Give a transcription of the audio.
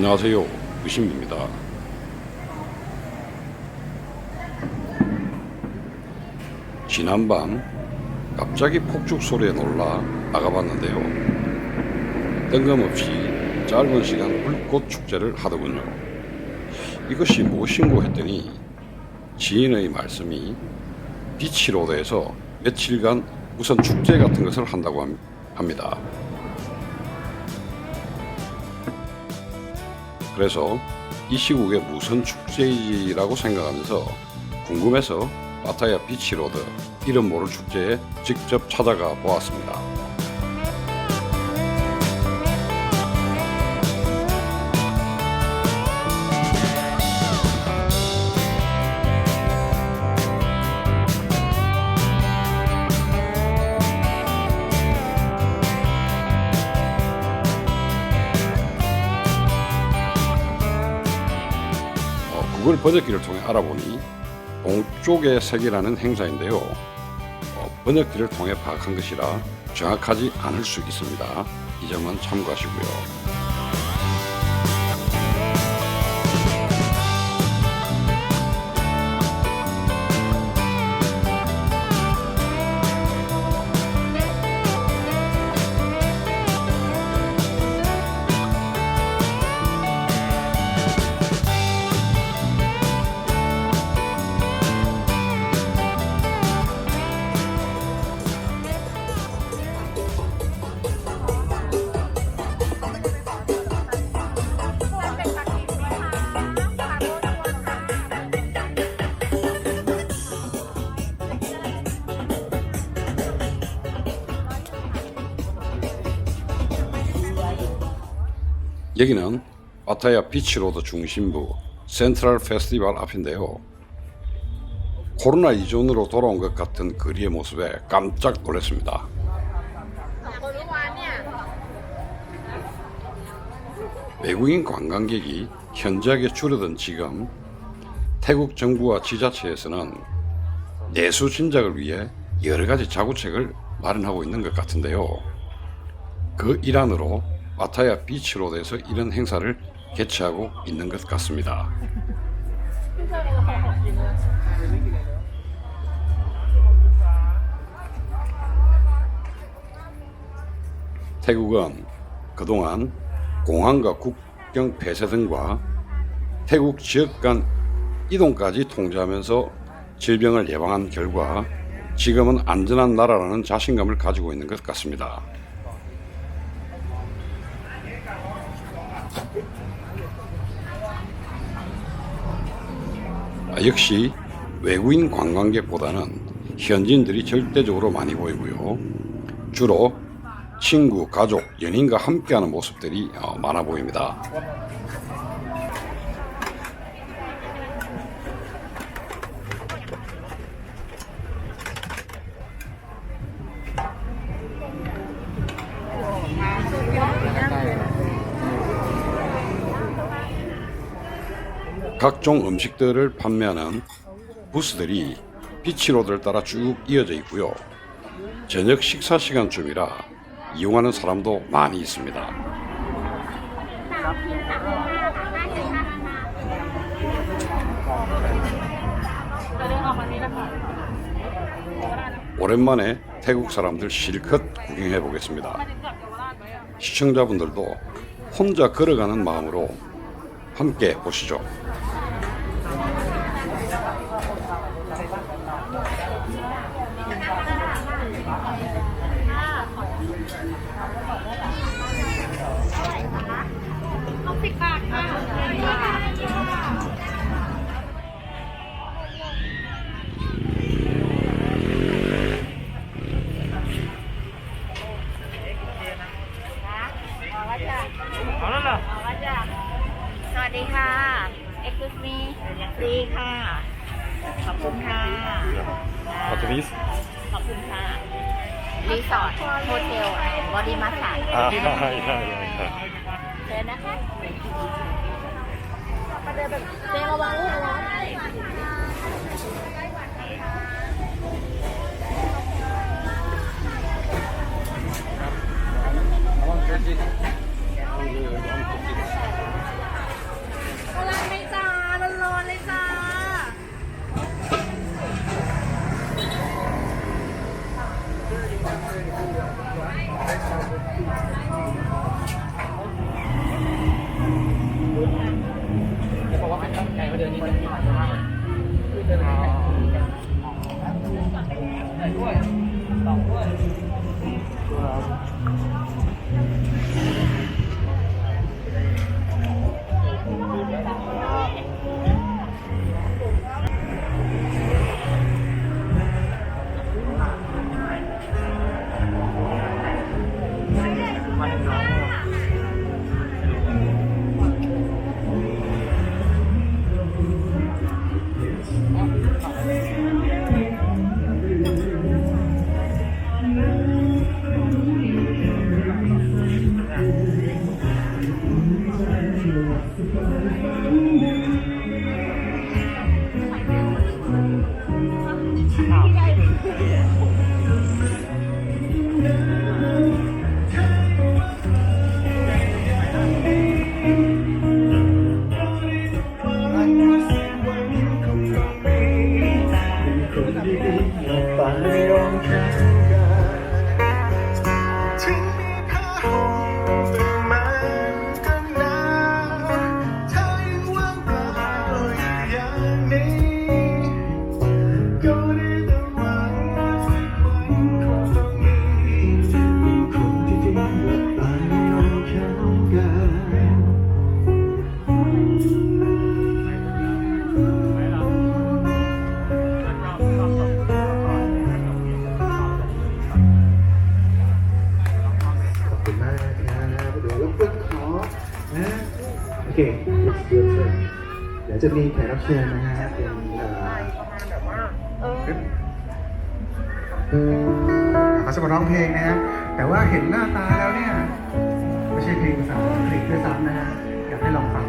안녕하세요. 의심입니다. 지난밤 갑자기 폭죽 소리에 놀라 나가봤는데요. 뜬금없이 짧은 시간 불꽃 축제를 하더군요. 이것이 무엇인고 했더니 지인의 말씀이 비치로드에서 며칠간 우선 축제 같은 것을 한다고 함- 합니다. 그래서 이 시국에 무슨 축제이라고 생각하면서 궁금해서 파타야 비치로드 이름 모를 축제에 직접 찾아가 보았습니다. 구글 번역기를 통해 알아보니 동쪽의 세계라는 행사인데요. 어, 번역기를 통해 파악한 것이라 정확하지 않을 수 있습니다. 이 점은 참고하시고요. 여기는 아타야 비치로드 중심부 센트럴 페스티벌 앞인데요. 코로나 이전으로 돌아온 것 같은 거리의 모습에 깜짝 놀랐습니다. 외국인 관광객이 현저하게 줄어든 지금 태국 정부와 지자체에서는 내수 진작을 위해 여러 가지 자구책을 마련하고 있는 것 같은데요. 그 일환으로 파타야 비치로드에서 이런 행사를 개최하고 있는 것 같습니다. 태국은 그동안 공항과 국경 폐쇄 등과 태국 지역 간 이동까지 통제하면서 질병을 예방한 결과 지금은 안전한 나라라는 자신감을 가지고 있는 것 같습니다. 역시 외국인 관광객보다는 현지인들이 절대적으로 많이 보이고요. 주로 친구, 가족, 연인과 함께하는 모습들이 어, 많아 보입니다. 각종 음식들을 판매하는 부스들이 비치로드를 따라 쭉 이어져 있고요. 저녁 식사 시간쯤이라 이용하는 사람도 많이 있습니다. 오랜만에 태국 사람들 실컷 구경해 보겠습니다. 시청자분들도 혼자 걸어가는 마음으로 함께 보시죠. โฮเทลบอดี้มาสาดอ่าใช่ใช่ใช่เชิญนะคะเดินแบบเดินระวังลูกระวังรเกิดจิต เค it's your turn เดี๋ยวจะมีแขกรับเชิญนะฮะเป็นเขาจะมาร้องเพลงนะฮะแต่ว่าเห็นหน้าตาแล้วเนี่ย ไม่ใช่เพลงภาษาอังกฤษด้วยซ้ำนะฮะอยากให้ลองฟัง